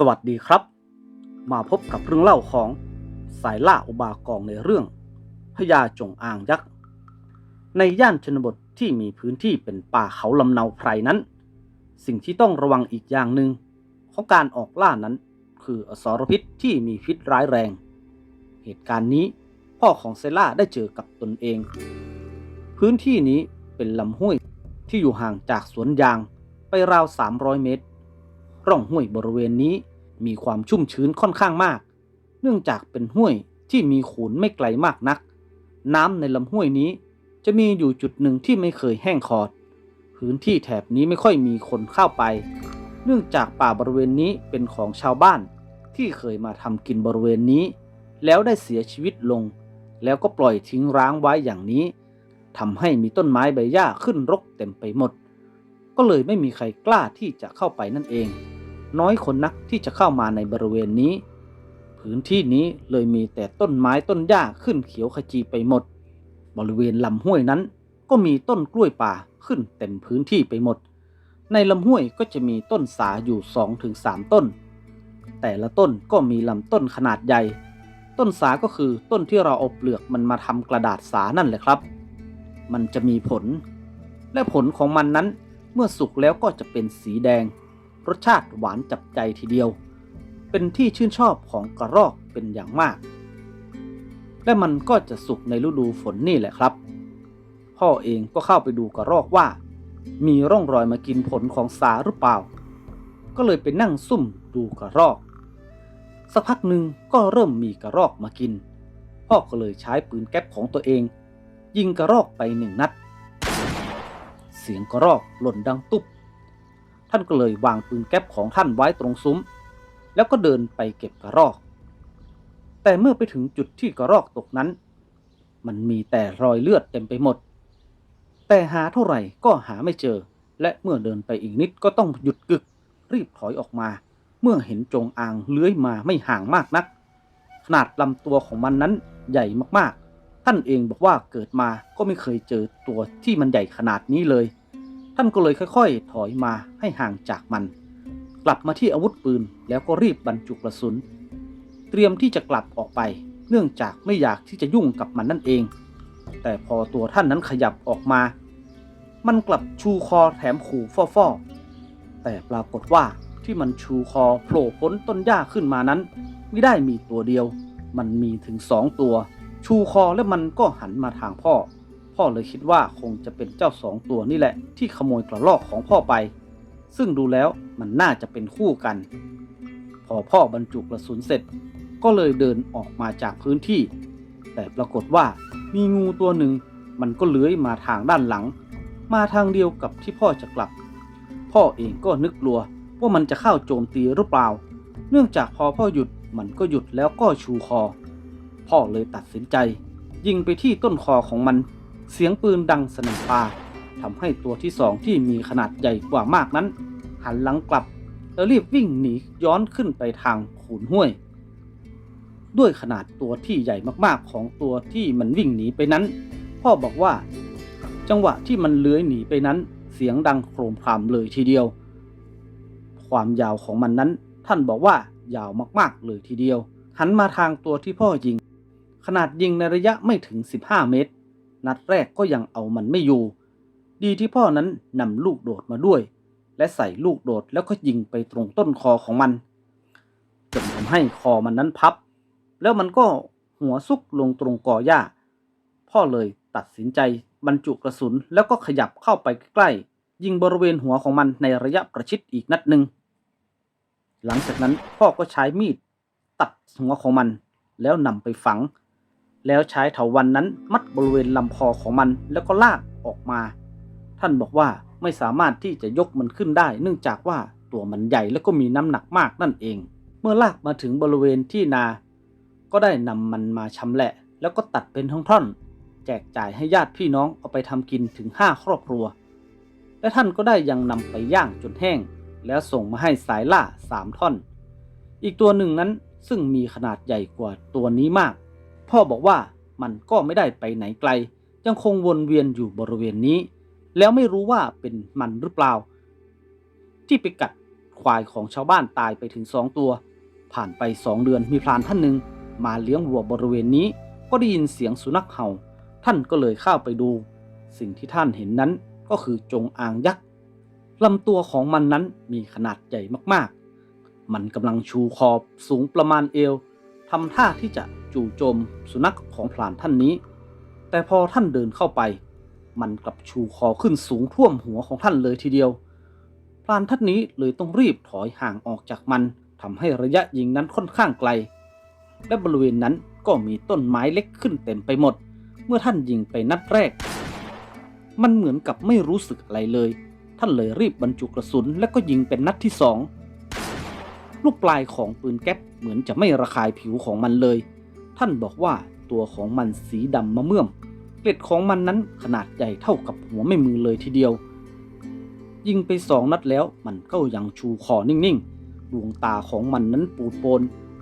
สวัสดีครับ มาพบกับเรื่องเล่าของสายล่าอุบากองในเรื่องพญาจงอางยักษ์ ในย่านชนบทที่มีพื้นที่เป็นป่าเขาลำเนาไพรนั้น สิ่งที่ต้องระวังอีกอย่างหนึ่งของการออกล่านั้น คืออสรพิษที่มีพิษร้ายแรง เหตุการณ์นี้พ่อของเซล่าได้เจอกับตนเอง พื้นที่นี้เป็นลำห้วยที่อยู่ห่างจากสวนยางไปราว 300 เมตร ร่องห้วยบริเวณนี้มีความชุ่มชื้นค่อนข้างมาก เนื่องจากเป็นห้วยที่มีขูนไม่ไกลมากนัก น้ำในลำห้วยนี้ จะมีอยู่จุดหนึ่งที่ไม่เคยแห้งขอด พื้นที่แถบนี้ไม่ค่อยมีคนเข้าไป เนื่องจากป่าบริเวณนี้เป็นของชาวบ้าน ที่เคยมาทำกินบริเวณนี้ แล้วได้เสียชีวิตลง แล้วก็ปล่อยทิ้งร้างไว้อย่างนี้ทำให้มีต้นไม้ใบหญ้าขึ้นรกเต็มไปหมด ก็เลยไม่มีใครกล้าที่จะเข้าไปนั่นเอง น้อยคนนักที่จะเข้ามาในบริเวณนี้ พื้นที่นี้เลยมีแต่ต้นไม้ต้นหญ้าขึ้นเขียวขจีไปหมด บริเวณลำห้วยนั้น ก็มีต้นกล้วยป่าขึ้นเต็มพื้นที่ไปหมด ในลำห้วยก็จะมีต้นสาอยู่2-3ถึงต้น แต่ละต้นก็มีลำต้นขนาดใหญ่ ต้นสาก็คือต้นที่เราเอาเปลือกมันมาทำกระดาษสานั่นแหละครับ มันจะมีผล และผลของมันนั้นเมื่อสุกแล้วก็จะเป็นสีแดง รสชาติหวานจับใจทีเดียว เป็นที่ชื่นชอบของกระรอกเป็นอย่างมาก และมันก็จะสุกในฤดูฝนนี่แหละครับ พ่อเองก็เข้าไปดูกระรอกว่า มีร่องรอยมากินผลของสาหรือเปล่า ก็เลยไปนั่งซุ่มดูกระรอก สักพักหนึ่งก็เริ่มมีกระรอกมากิน พ่อก็เลยใช้ปืนแก๊ปของตัวเอง ยิงกระรอกไปหนึ่งนัด เสียงกระรอกหล่นดังตุ๊บานก็เลยวางปืนแก๊ปของท่านไว้ตรงซุ้ม แล้วก็เดินไปเก็บกระรอก แต่เมื่อไปถึงจุดที่กระรอกตกนั้น มันมีแต่รอยเลือดเต็มไปหมด แต่หาเท่าไหร่ก็หาไม่เจอ และเมื่อเดินไปอีกนิดก็ต้องหยุดกึก รีบถอยออกมา เมื่อเห็นจงอางเลื้อยมาไม่ห่างมากนัก ขนาดลำตัวของมันนั้นใหญ่มากๆ ท่านเองบอกว่าเกิดมาก็ไม่เคยเจอตัวที่มันใหญ่ขนาดนี้เลย ท่านก็เลยค่อยๆ ถอยมาให้ห่างจากมัน กลับมาที่อาวุธปืนแล้วก็รีบบรรจุกระสุน เตรียมที่จะกลับออกไป เนื่องจากไม่อยากที่จะยุ่งกับมันนั่นเอง แต่พอตัวท่านนั้นขยับออกมา มันกลับชูคอแถมขู่ฟ่อๆแต่ปรากฏว่าที่มันชูคอโผล่พ้นต้นหญ้าขึ้นมานั้น ไม่ได้มีตัวเดียว มันมีถึงสองตัว ชูคอแล้วมันก็หันมาทางพ่อ พ่อเลยคิดว่าคงจะเป็นเจ้าสองตัวนี่แหละ ที่ขโมยกระรอกของพ่อไป ซึ่งดูแล้วมันน่าจะเป็นคู่กัน พอพ่อบรรจุกระสุนเสร็จ ก็เลยเดินออกมาจากพื้นที่ แต่ปรากฏว่ามีงูตัวหนึ่ง มันก็เลื้อยมาทางด้านหลัง มาทางเดียวกับที่พ่อจะกลับ พ่อเองก็นึกกลัวว่ามันจะเข้าโจมตีหรือเปล่า เนื่องจากพอพ่อหยุดมันก็หยุดแล้วก็ชูคอ พ่อเลยตัดสินใจ ยิงไปที่ต้นคอของมัน เสียงปืนดังสนั่นป่าทำให้ตัวที่สองที่มีขนาดใหญ่กว่ามากนั้น หันหลังกลับแล้วรีบวิ่งหนีย้อนขึ้นไปทางขูนห้วย ด้วยขนาดตัวที่ใหญ่มากๆของตัวที่มันวิ่งหนีไปนั้น พ่อบอกว่า จังหวะที่มันเลื้อยหนีไปนั้น เสียงดังโครมครามเลยทีเดียว ความยาวของมันนั้น ท่านบอกว่ายาวมากๆเลยทีเดียว หันมาทางตัวที่พ่อยิง ขนาดยิงในระยะไม่ถึง 15 เมตร นัดแรกก็ยังเอามันไม่อยู่ ดีที่พ่อนั้นนำลูกโดดมาด้วย และใส่ลูกโดดแล้วก็ยิงไปตรงต้นคอของมันจนทำให้คอมันนั้นพับ แล้วมันก็หัวซุกลงตรงกอหญ้า พ่อเลยตัดสินใจบรรจุกระสุนแล้วก็ขยับเข้าไปใกล้ยิงบริเวณหัวของมันในระยะประชิดอีกนัดหนึ่ง หลังจากนั้นพ่อก็ใช้มีดตัดหัวของมัน แล้วนำไปฝัง แล้วใช้เถาวันนั้นมัดบริเวณลำคอของมันแล้วก็ลากออกมา ท่านบอกว่าไม่สามารถที่จะยกมันขึ้นได้ เนื่องจากว่าตัวมันใหญ่แล้วก็มีน้ำหนักมากนั่นเอง เมื่อลากมาถึงบริเวณที่นา ก็ได้นำมันมาชำแหละ แล้วก็ตัดเป็นท่อนๆแจกจ่ายให้ญาติพี่น้องเอาไปทำกินถึง 5 ครอบครัว และท่านก็ได้ยังนำไปย่างจนแห้ง แล้วส่งมาให้สายล่า3ท่อน อีกตัวหนึ่งนั้นซึ่งมีขนาดใหญ่กว่าตัวนี้มาก พ่อบอกว่ามันก็ไม่ได้ไปไหนไกล ยังคงวนเวียนอยู่บริเวณนี้ แล้วไม่รู้ว่าเป็นมันหรือเปล่า ที่ไปกัดควายของชาวบ้านตายไปถึงสองตัว ผ่านไปสองเดือนมีพรานท่านหนึ่งมาเลี้ยงวัวบริเวณนี้ ก็ได้ยินเสียงสุนัขเห่า ท่านก็เลยเข้าไปดู สิ่งที่ท่านเห็นนั้นก็คือจงอางยักษ์ลำตัวของมันนั้นมีขนาดใหญ่มากๆ มันกำลังชูคอสูงประมาณเอว ทำท่าที่จะจู่โจมสุนัขของพรานท่านนี้ แต่พอท่านเดินเข้าไป มันกลับชูคอขึ้นสูงท่วมหัวของท่านเลยทีเดียว พรานท่านนี้เลยต้องรีบถอยห่างออกจากมันทำให้ระยะยิงนั้นค่อนข้างไกล และบริเวณนั้นก็มีต้นไม้เล็กขึ้นเต็มไปหมด เมื่อท่านยิงไปนัดแรก มันเหมือนกับไม่รู้สึกอะไรเลย ท่านเลยรีบบรรจุกระสุนและก็ยิงเป็นนัดที่สอง ลูกปลายของปืนแก๊ปเหมือนจะไม่ระคายผิวของมันเลย ท่านบอกว่าตัวของมันสีดำมะเมื่อม เกล็ดของมันนั้นขนาดใหญ่เท่ากับหัวไม่มือเลยทีเดียว ยิงไปสองนัดแล้วมันก็ยังชูคอนิ่งๆ ดวงตาของมันนั้นปูดโปน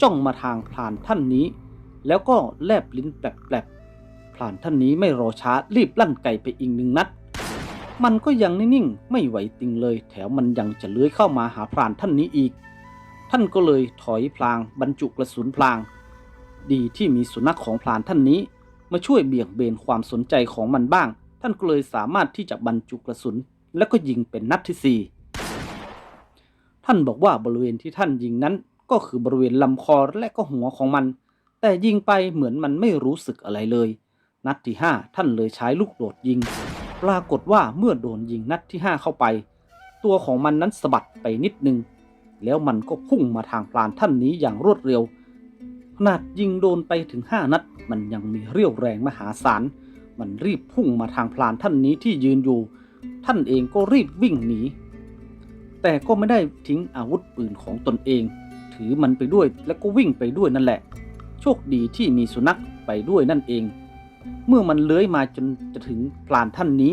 จ้องมาทางพรานท่านนี้ แล้วก็แลบลิ้นแปลบๆพรานท่านนี้ไม่รอช้ารีบลั่นไกไปอีกหนึ่งนัด มันก็ยังนิ่งๆ ไม่ไหวติงเลย แถวมันยังจะเลื้อยเข้ามาหาพรานท่านนี้อีก ท่านก็เลยถอยพลางบรรจุกระสุนพลาง ดีที่มีสุนัขของพรานท่านนี้ มาช่วยเบี่ยงเบนความสนใจของมันบ้าง ท่านก็เลยสามารถที่จะบรรจุกระสุน แล้วก็ยิงเป็นนัดที่สี่ท่านบอกว่าบริเวณที่ท่านยิงนั้น ก็คือบริเวณลำคอและก็หัวของมัน แต่ยิงไปเหมือนมันไม่รู้สึกอะไรเลย นัดที่ห้าท่านเลยใช้ลูกโดดยิง ปรากฏว่าเมื่อโดนยิงนัดที่ห้าเข้าไป ตัวของมันนั้นสะบัดไปนิดนึง แล้วมันก็พุ่งมาทางพลานท่านนี้อย่างรวดเร็ว ขนาดยิงโดนไปถึงห้านัด มันยังมีเรี่ยวแรงมหาศาล มันรีบพุ่งมาทางพลานท่านนี้ที่ยืนอยู่ ท่านเองก็รีบวิ่งหนี แต่ก็ไม่ได้ทิ้งอาวุธปืนของตนเอง ถือมันไปด้วยแล้วก็วิ่งไปด้วยนั่นแหละ โชคดีที่มีสุนัขไปด้วยนั่นเอง เมื่อมันเลื้อยมาจนจะถึงพลานท่านนี้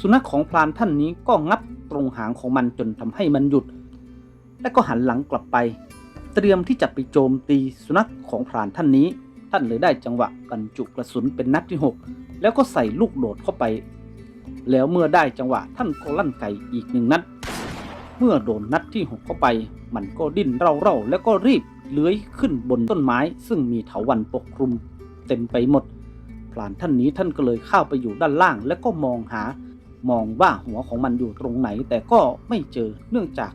สุนัขของพลานท่านนี้ก็งับตรงหางของมันจนทำให้มันหยุด และก็หันหลังกลับไป เตรียมที่จะไปโจมตีสุนัขของพรานท่านนี้ ท่านเลยได้จังหวะบรรจุกระสุนเป็นนัดที่ 6 แล้วก็ใส่ลูกโดดเข้าไป แล้วเมื่อได้จังหวะท่านก็ลั่นไกอีกหนึ่งนัด เมื่อโดนนัดที่6เข้าไป มันก็ดิ้นเร่าๆแล้วก็รีบเลื้อยขึ้นบนต้นไม้ ซึ่งมีเถาวัลย์ปกคลุม เต็มไปหมดพรานท่านนี้ท่านก็เลยเข้าไปอยู่ด้านล่าง แล้วก็มองหามองว่าหัวของมันอยู่ตรงไหน แต่ก็ไม่เจอเนื่องจาก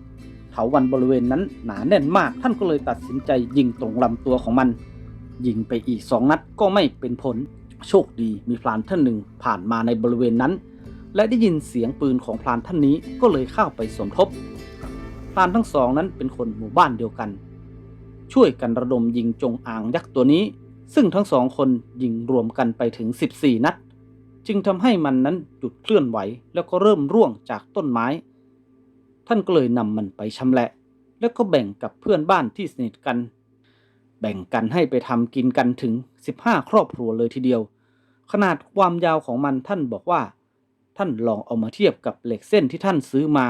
ถาวันบริเวณนั้นหนาแน่นมาก ท่านก็เลยตัดสินใจยิงตรงลำตัวของมัน ยิงไปอีกสองนัดก็ไม่เป็นผล โชคดีมีพลานท่านหนึ่งผ่านมาในบริเวณนั้น และได้ยินเสียงปืนของพลานท่านนี้ก็เลยเข้าไปสมทบ พลานทั้งสองนั้นเป็นคนหมู่บ้านเดียวกัน ช่วยกันระดมยิงจงอางยักษ์ตัวนี้ ซึ่งทั้งสองคนยิงรวมกันไปถึง 14 นัด จึงทำให้มันนั้นหยุดเคลื่อนไหว แล้วก็เริ่มร่วงจากต้นไม้ ท่านก็เลยนำมันไปชำแหละ แล้วก็แบ่งกับเพื่อนบ้านที่สนิทกัน แบ่งกันให้ไปทำกินกันถึง 15 ครอบครัวเลยทีเดียว ขนาดความยาวของมันท่านบอกว่า ท่านลองเอามาเทียบกับเหล็กเส้นที่ท่านซื้อมา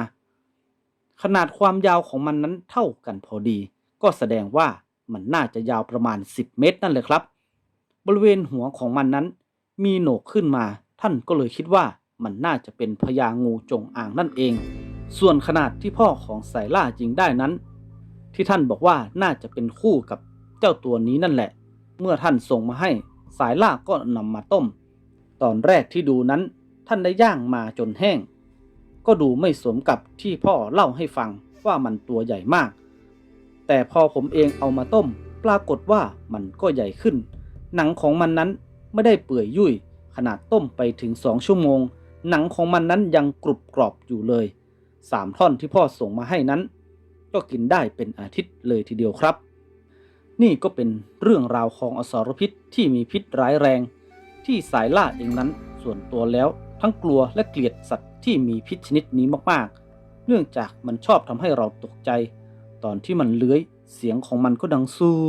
ขนาดความยาวของมันนั้นเท่ากันพอดี ก็แสดงว่ามันน่าจะยาวประมาณ 10 เมตรนั่นเลยครับ บริเวณหัวของมันนั้น มีโหนกขึ้นมา ท่านก็เลยคิดว่ามันน่าจะเป็นพญางูจงอางนั่นเอง ส่วนขนาดที่พ่อของสายล่าจริงได้นั้น ที่ท่านบอกว่าน่าจะเป็นคู่กับเจ้าตัวนี้นั่นแหละ เมื่อท่านส่งมาให้สายล่าก็นำมาต้ม ตอนแรกที่ดูนั้นท่านได้ย่างมาจนแห้ง ก็ดูไม่สมกับที่พ่อเล่าให้ฟังว่ามันตัวใหญ่มาก แต่พอผมเองเอามาต้ม ปรากฏว่ามันก็ใหญ่ขึ้น หนังของมันนั้นไม่ได้เปื่อยยุ่ยขนาดต้มไปถึงสองชั่วโมง หนังของมันนั้นยังกรุบกรอบอยู่เลย สามท่อนที่พ่อส่งมาให้นั้น ก็กินได้เป็นอาทิตย์เลยทีเดียวครับ นี่ก็เป็นเรื่องราวของอสรพิษที่มีพิษร้ายแรง ที่สายล่าเองนั้นส่วนตัวแล้วทั้งกลัวและเกลียดสัตว์ที่มีพิษชนิดนี้มากๆ เนื่องจากมันชอบทำให้เราตกใจ ตอนที่มันเลื้อยเสียงของมันก็ดังสู้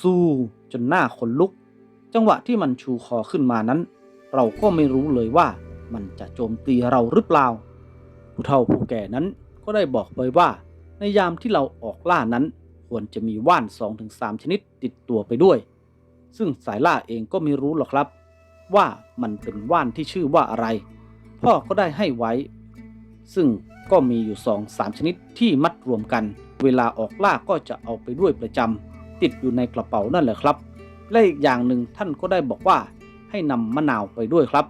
สู้จนหน้าขนลุก จังหวะที่มันชูคอขึ้นมานั้น เราก็ไม่รู้เลยว่ามันจะโจมตีเราหรือเปล่า ผู้เฒ่าผู้แก่นั้นก็ได้บอกไว้ว่า ในยามที่เราออกล่านั้น ควรจะมีว่าน 2-3 ชนิดติดตัวไปด้วย ซึ่งสายล่าเองก็ไม่รู้หรอกครับ ว่ามันเป็นว่านที่ชื่อว่าอะไร พ่อก็ได้ให้ไว้ ซึ่งก็มีอยู่2-3ชนิดที่มัดรวมกัน เวลาออกล่าก็จะเอาไปด้วยประจำติดอยู่ในกระเป๋านั่นแหละครับ และอีกอย่างหนึ่งท่านก็ได้บอกว่าให้นำมะนาวไปด้วยครับ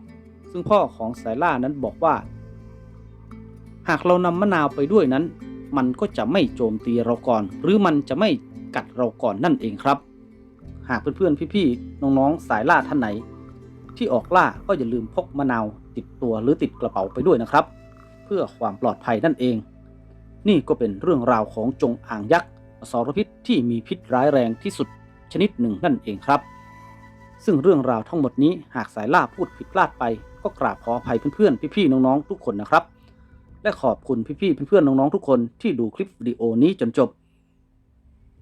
ซึ่งพ่อของสายล่านั้นบอกว่า หากเรานำมะนาวไปด้วยนั้น มันก็จะไม่โจมตีเราก่อน หรือมันจะไม่กัดเราก่อนนั่นเองครับ หากเพื่อนๆพี่ๆน้องๆสายล่าท่านไหน ที่ออกล่าก็อย่าลืมพกมะนาวติดตัวหรือติดกระเป๋าไปด้วยนะครับ เพื่อความปลอดภัยนั่นเอง นี่ก็เป็นเรื่องราวของจงอ่างยักษ์อสรพิษที่มีพิษร้ายแรงที่สุดชนิดหนึ่งนั่นเองครับ ซึ่งเรื่องราวทั้งหมดนี้หากสายล่าพูดผิดพลาดไป ก็กราบขออภัยเพื่อนๆพี่ๆน้องๆทุกคนนะครับ และขอบคุณพี่ๆเพื่อนๆน้องๆทุกคนที่ดูคลิปวิดีโอนี้จนจบ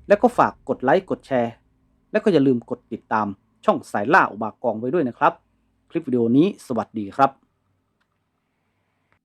และก็ฝากกดไลค์กดแชร์ และก็อย่าลืมกดติดตามช่องสายล่าอุบากองไว้ด้วยนะครับ คลิปวิดีโอนี้สวัสดีครับ